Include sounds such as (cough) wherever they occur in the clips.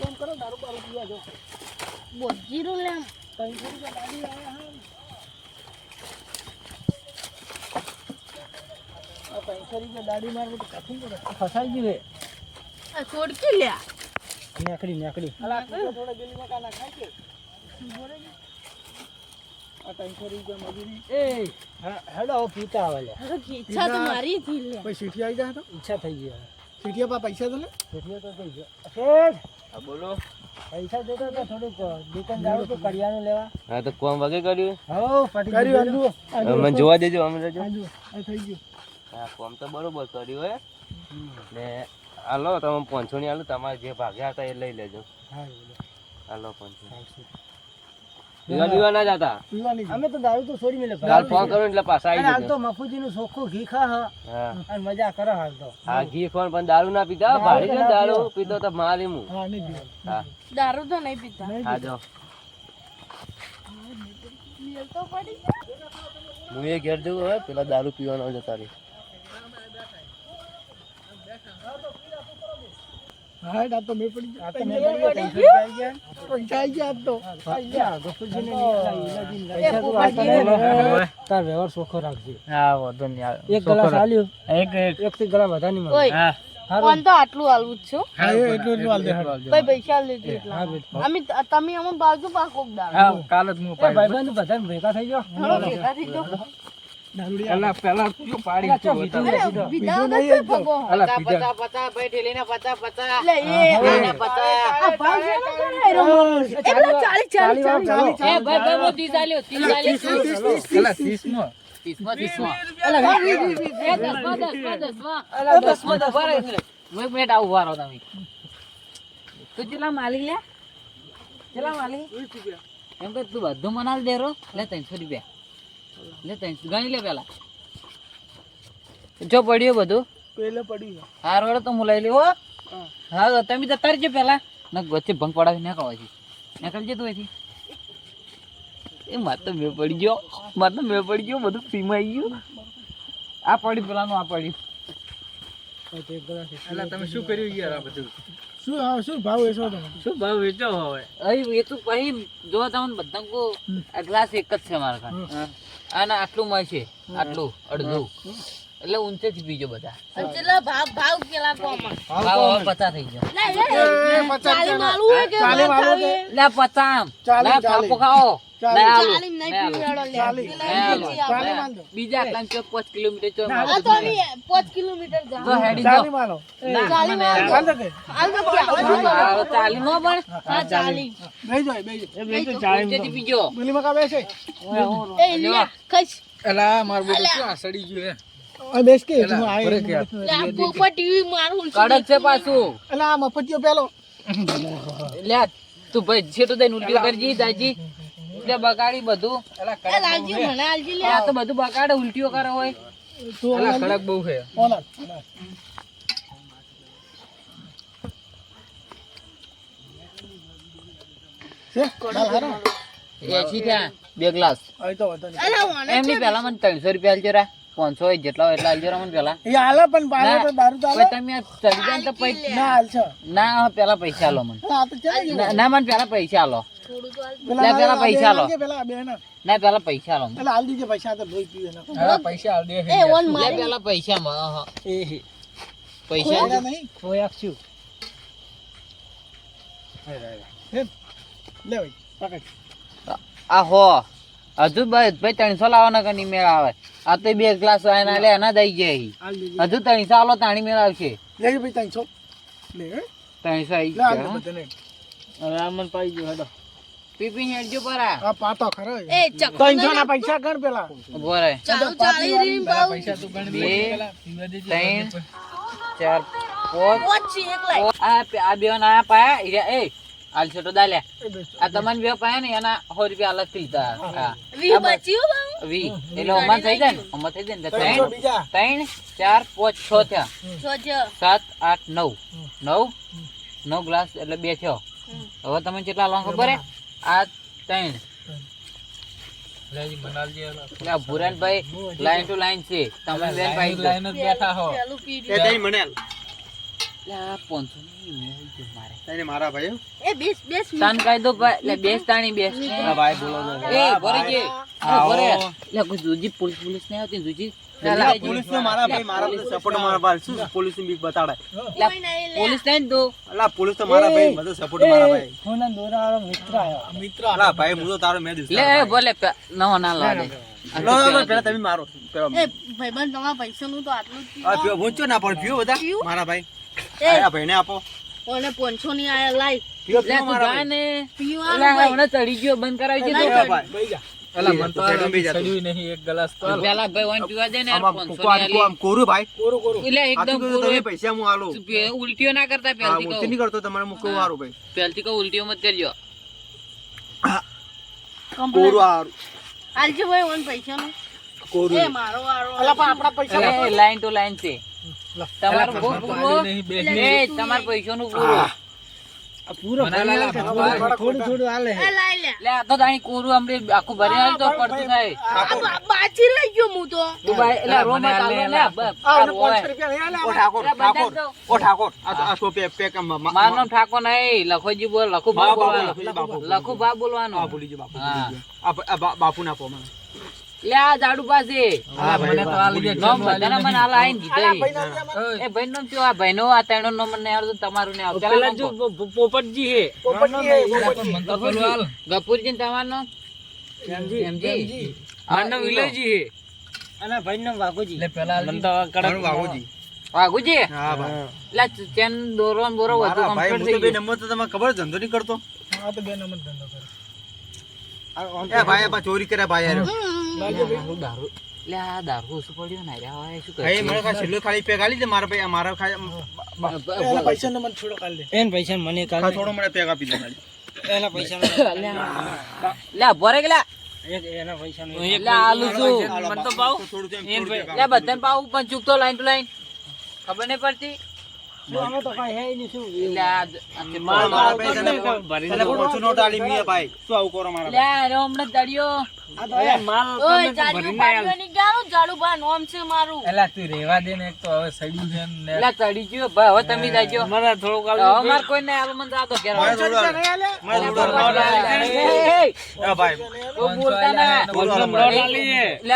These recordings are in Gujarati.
કામ કરો દારૂ બારૂ પીવા જો બોજીરું લે ત્રણસો રૂપિયા દાડી લાવ્યા હા. ત્રણસો રૂપિયા દાડી મારવું તો પડે ફસાઈ ગયું રે. છોડકી લ્યા નેકડી નેકડી થોડા બિલમાં કા નાખાય કે આ ત્રણસો રૂપિયા મજૂરી. એ હા, હેડો પીતા આવે લે. ઈચ્છા તો મારી થી લે. પછી સીટી આવી જાય તો ઈચ્છા થઈ ગઈ હવે સીટીયા પા પૈસા તો લે? એટલે તો થઈ ગયો. શેઠ હા બોલો. પૈસા દેતો તો થોડુંક દુકાન જાવ તો કડિયાનું લેવા. હા તો કોમ વગે કર્યું? હો પટી કર્યું મને જોવા દેજો અમે રહેજો. આ થઈ ગયું. હા કોમ તો બરોબર કર્યું હે. ને હાલો તમે પાંચસો ની હાલો તમારે જે ભાગ્યા હતા એ લઈ લેજો. હાલો પાંચસો. પીવા પીવા ના જતા. અમે તો દારૂ તો છોડી મેલે કાલ ફોન કરો એટલે પાછા આવી હાલ તો મફુજી નું ચોખ્ખું ઘી ખા હા. અને મજા કરો હાલ તો. હા ઘી ફોન પણ દારૂ ના પીતા હો, ભાડી ને દારૂ? પીતો તો મારી હું હા નહીં પીવાનું દારૂ તો નહીં પીતા. હા જો હું એ ઘેર જવું હવે પેલા દારૂ પીવાનો જતા રહી. હા આ તો મેં પડી આ તો મેં પડી ગયા, ત્રણસો રૂપિયા આવી ગયા. પૈસા ગયા તો આ ગફુરજીને નહીં લાવી, લાવી. પૈસા તું વાંચતો નહીં ને. તાર વ્યવહાર ચોખ્ખો રાખજે હા વાંધો નહીં એક ગ્લાસ આલ્યું એક એક એક થી ગ્લાસ વધારે નહીં મળે હા ફોન તો આટલું હાલવું જ છું હા એટલું એટલું હાલ દે ભાઈ પૈસા લીધું એટલા અમે તમે અમને બાજુ પાકો હા કાલ જ હું એ ભાઈબંધ બધા ભેગા થઈ ગયો ભેગા થઈ જાઓ. પેલા પેલા શું પાડી અચ્છા, બીજું નહીં, બીજું. શું ભગો? અલા પીધા લે, એ આ ભાવ છે ને કોણ હાર્યો? એટલે ચાલી ચાલી ચાલી પેલા ત્રીસ નો તું ચેલા માલિક લે? ચેલા માલિક? એમ કે તું બધું મનાલ દે રો. લે ત્રણસો રૂપિયા. લે ગણી લે પેલા. જો પડ્યું બધું. પેલે પડ્યું હાર વડે તો હું. લઈ લેવો હા તમે જતા રહેજો પેલા. ને વચ્ચે ભંગ પડાવી નાખો હજી. નીકળજે તું અહીંથી. એ માર તો મેં પડી ગયો. માર તો મેં પડી ગયો. બધું ફીમાં આવી ગયું. આ પડ્યું પેલાનું આ પડ્યું. એટલે તમે શું કર્યું યાર આ બધું? શું હા શું ભાવ વેચો તમે? શું ભાવ વેચો હવે? અહીં એ તો પછી જો તમને બધા કો ગ્લાસ એક જ છે મારા ખાન અને આટલું મળશે આટલું અડધું. એટલે ઊંચે જ બીજો બધા. ચેલા ભાવ ભાવ કેલા કોમાં ભાવ પચાસ થઈ ગયો. લે, પતા ચાલી માલવું કે ચાલી ના માલવું લે પચામ ચાલી, લે પાપો ખાઓ બીજા પાંચ કિલોમીટર પાંચ કિલોમીટર ચાલી ના, પણ. એલા માર બધું શું ગયું બેસ કે ટીવી મારું કડક છે પાછું. એલા મફતિયો પેલો. લે તું ભાઈ છે તો દઈને ઉલટી કરજી દાજી. એટલે બગાડી બધું. લાલજી મને આલજી લે. આ તો બધું બગાડે ઉલટીઓ કરે હોય. તું કડક બહુ છે. બે ગ્લાસ. એમની પેલા મને ત્રણસો રૂપિયા આલજો રા. પાંચસો જેટલા હોય એટલા આલજો રા મને પેલા હાલે પણ તમે ચડી જાય તો ના ના પેલા પૈસા આલો મને. ના મને પેલા પૈસા આલ. પેલા પેલા પૈસા લો. પેલા આ ના પેલા પૈસા આલો પેલા હાલ દીજે પૈસા તો લોહી પીવે ને પૈસા આલ દે. એ વન લે પેલા પૈસા મને હા. એ પૈસા નહીં? ખોયાક છું લે ભાઈ પકડ. આ હો હજુ ભાઈ ભાઈ ત્રણસો લાવવાના કે નહીં મેળ આવે? આ તો બે ગ્લાસ એના લે એના દઈ ગયા હજુ ત્રણસો આલો તાણી મેળ આવશે. ભાઈ ત્રણસો. લે ત્રણસો આવી લે ગયા. હવે પાઈ ગયો હેડો. પીપી હેડજો પરા. આ પાતો ખરો એ. ચક ત્રણસો ના પૈસા ગણ પેલા. ઊભો રહે. ચાલુ ચાલી રીમ બાઉ પૈસા તું ગણ બે પેલા ત્રણ ચાર પાંચ. ઓછી એકલા આ આ બે ના પાયા. ઈરા એ હાલ છોટો દાલ્યા આ તમને બે પાયા ને એના હો રૂપિયા અલગથી લીધા. વી બચ્યું બાઉ વી એટલે ઓમાં થઈ જાય ને? ઓમાં થઈ જાય ને ત્રણ. ત્રણ ચાર પાંચ છ થયા. છો છ સાત આઠ નવ. નવ? નવ ગ્લાસ એટલે બે થયો. હવે તમે કેટલા લો ખબર હે? આ ત્રણ. ભુરાનભાઈ લાઈન ટુ લાઈન છે. તમે બેન લાઈન જ બેઠા હો. ની મારે. ભાઈ એ બેસ બેસ તાન ભાઈ લે બેસ તાણી બેસ. ભાઈ બોલો ને. એ ભરે જે ભરે. લે જુજી પોલીસ પોલીસ નહીં આવતી જુજી? પોલીસ મારા ભાઈ મારા સપોર્ટ મારા ભાઈ. શું પોલીસની બીક બતાડાય? કોઈ નહીં લે. પોલીસ નહીં ને અલા પોલીસ તો મારા ભાઈ બધું સપોર્ટ મારા ભાઈ. ફોનના દોરાવાળો મિત્ર આવ્યો. મિત્ર અલા ભાઈ હું તો તારો મેં લે દુશ્મન એ ભલે પે- નવો ના પેલા તમે મારો એ ભાઈબંધ તમારા તો આટલું જ પીવો ભૂંચો ના પણ પીવો બધા મારા ભાઈ. આ ભાઈને આપો. ઓને પોંછો ની આયા લાઈ પીવો લે પીવો તું મારા ભાઈ. ને પીવાનું લે ભાઈ. હમણાં ચડી ગયો બંધ કરાવી દીધો. ભાઈ. અલા મન તો પેટમાં બી જતું. ચડ્યું નહીં એક ગ્લાસ તો પેલા ભાઈ વાઈન પીવા જાય ને યાર આમાં પાંચસો કોકો ની આમ કોરું ભાઈ? કોરું કોરું. એટલે એકદમ તમે પૈસા હું આલું. ઉલટીઓ ના કરતા હા પહેલથી મૂર્તિ કહું. નહીં કરતો તમારે મૂકવું સારું ભાઈ. પહેલથી કહું ઉલટીઓ મત કરજો કોરું આ આલજો ભાઈ ઓન પૈસાનું. કોરું એ મારો વારો. અલા પણ આપણા પૈસા લાઈન તો લાઈન છે. તમારું પૂરો નહીં, તમારા પૈસાનું પૂરું પૂરો. થોડું થોડું લાઈ લે. આ તો તાણી કોરું આમ આખું ભરી આલ તો પડતું થાય. આ બા- ગયો હું તો. તું એટલે રોમ મને લે આ આ અને રોવાય. પાંચસો રૂપિયા લઈ ઓ ઠાકોર ઠાકોર. ઓ ઠાકોર. આ તો- પે પે કામ મા- નામ ઠાકોર નહીં લખોજી બોલ લખુ ભા બાપુ, બોલવાનો. લખુ ભા બોલવાનો. આ ભૂલી ગયો બાપુ હા. ભૂલી ગયો. આ બ- આ બા- બાપુ ના આપો મને લે આ ઝાડુ પાસે. મને તો આલી દે, નામ ચમ મને હાલ આઈને દીધા એ. ભાઈ નામ શું આ ભાઈનો આ ત્રણનો નંબર નહીં આવડતું તમારું પેલા પોપટજી હે. પોપટજી ને તમારું નામ એમજી. મારું નામ હે અને ભાઈ નામ વાઘુજી. લે, પેલા મને તો કડક વાઘુજી. વાઘુજી? હા ભાઈ. એટલે ચેન દોરો ને બોરો તો થઈ બે નંબર તો તમને ખબર ધંધો નહીં કરતો? આ તો બે નંબર ધંધો કરે. એ ભાઈ ચોરી કર્યા ભાઈ યાર. ગયું. દારૂ. લે આ દારૂ ઓછું પડ્યું ને રે હવે શું ભાઈ મને ખાલી છેલ્લો ખાલી પેક આલી દે મારા ભાઈ મારા ખાલી પૈસા ને મને છોડો કાઢ દે. એને પૈસા મને કાલ થોડો મને પેક આપી દે ખાલી એના પૈસા (laughs) લે ભરે ગયેલા એના પૈસા લે આલુ છું. મને તો પાવ થોડું તો એમ એન થોડું પેક લે બધાને પાવું પણ ચૂકતો લાઈન ટુ લાઈન ખબર નહીં પડતી? અમે તો કઈ હે નહીં શું. લે જ- આ મારા ભાઈ તને તને નોટ આલી મીએ ભાઈ. શું આવું કરો મારા લે આ હમણાં દળિયો.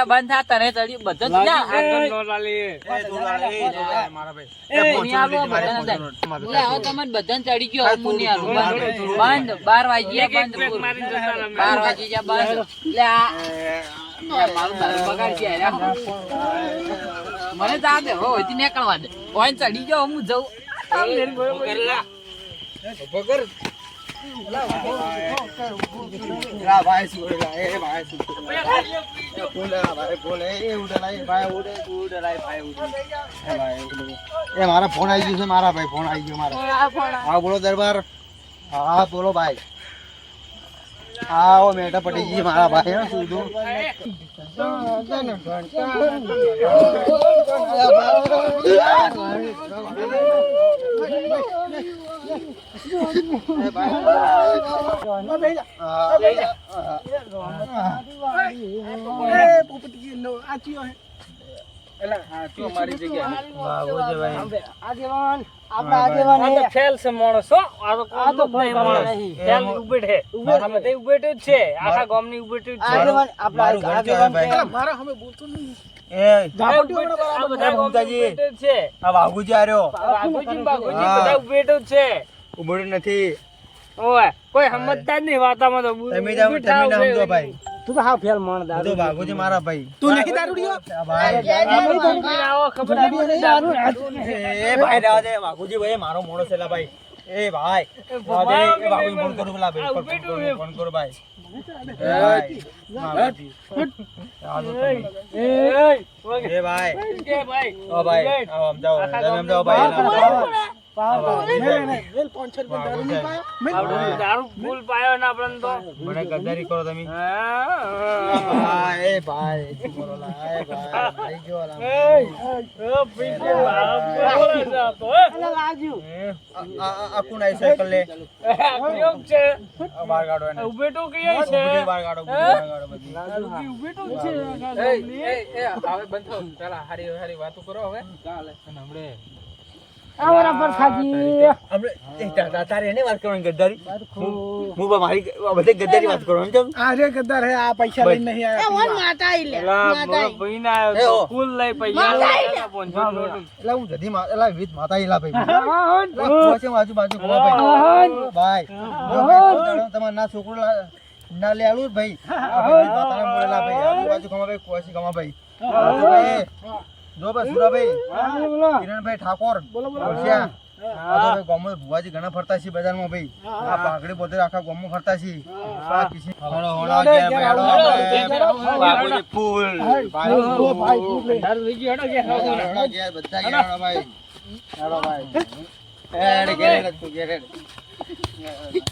બંધ તને ચડી બધા બધાને ચડી ગયો બંધ બાર વાગી ગયા બંધ બાર વાગી ગયા બંધ. મને જા દે હો હોયથી નીકળવા દે ઓય ચડી જાઓ હું જઉં એ મારા ફોન આવી ગયો છે, મારા ભાઈ ફોન આવી ગયો, મારા. હા, બોલો દરબાર. હા, બોલો ભાઈ. હા ઓ મેટા પટેજી ગઈ મારા ભાઈ હા નો આ ચિયો ઉભોડ્યું નથી. કોઈ સમજતા જ નહીં વાતામાં તો તમે. સમજો ભાઈ. તું તો હા ફેલ મણ હું તો વાઘુજી મારા ભાઈ. તું નહીં દારૂડિયો આ ભાઈ. આવો ખબર નહીં દારૂ એ ભાઈ રહેવા દે વાઘુજી ભાઈ મારો મોડો છેલા ભાઈ. એ ભાઈ એ વાઘુજી ફોન કરું પેલા ભાઈ ફોન કરું, ભાઈ. એ ભાઈ. એ ભાઈ ભાઈ. ઓ ભાઈ. આવો સમજાવો તમે સમજાવો ભાઈ. ઉભેટો કઈ છે? બધી બહાર કાઢો બધી બહાર કાઢો બધી. ઉભેટો છે એ, એ, એ, હવે બંધ હારી હારી વાતો કરો હવે. હમણે ખાજી આપણે તારે એને વાત કરવાની ગદ્દારી? હું હું મારી આ બધે ગદ્દારી વાત કરવાની કેમ? આ ગદ્દાર હે આ પૈસા લઈને નહીં આયા વન માતા ઈ લે માતા ઈ. ના એ હો. લઈ પૈસા. માતા. એટલે હું જધી મા ભાઈ. એટલે આજુ બાજુ ભાઈ. ભાઈ દાડો તમારે ના છોકરો ના લે આલું ભાઈ. માતાના મોડેલા ભાઈ. આજુ બાજુ ભાઈ ભાઈ જો બસ સુરાભાઈ કિરણભાઈ ઠાકોર બોલો બોલો ગામમાં ભુવાજી ઘણા ફરતા છે બજારમાં ભાઈ આ પાઘડી પોતે આખા ગામમાં ફરતા છે ફૂલ. બધા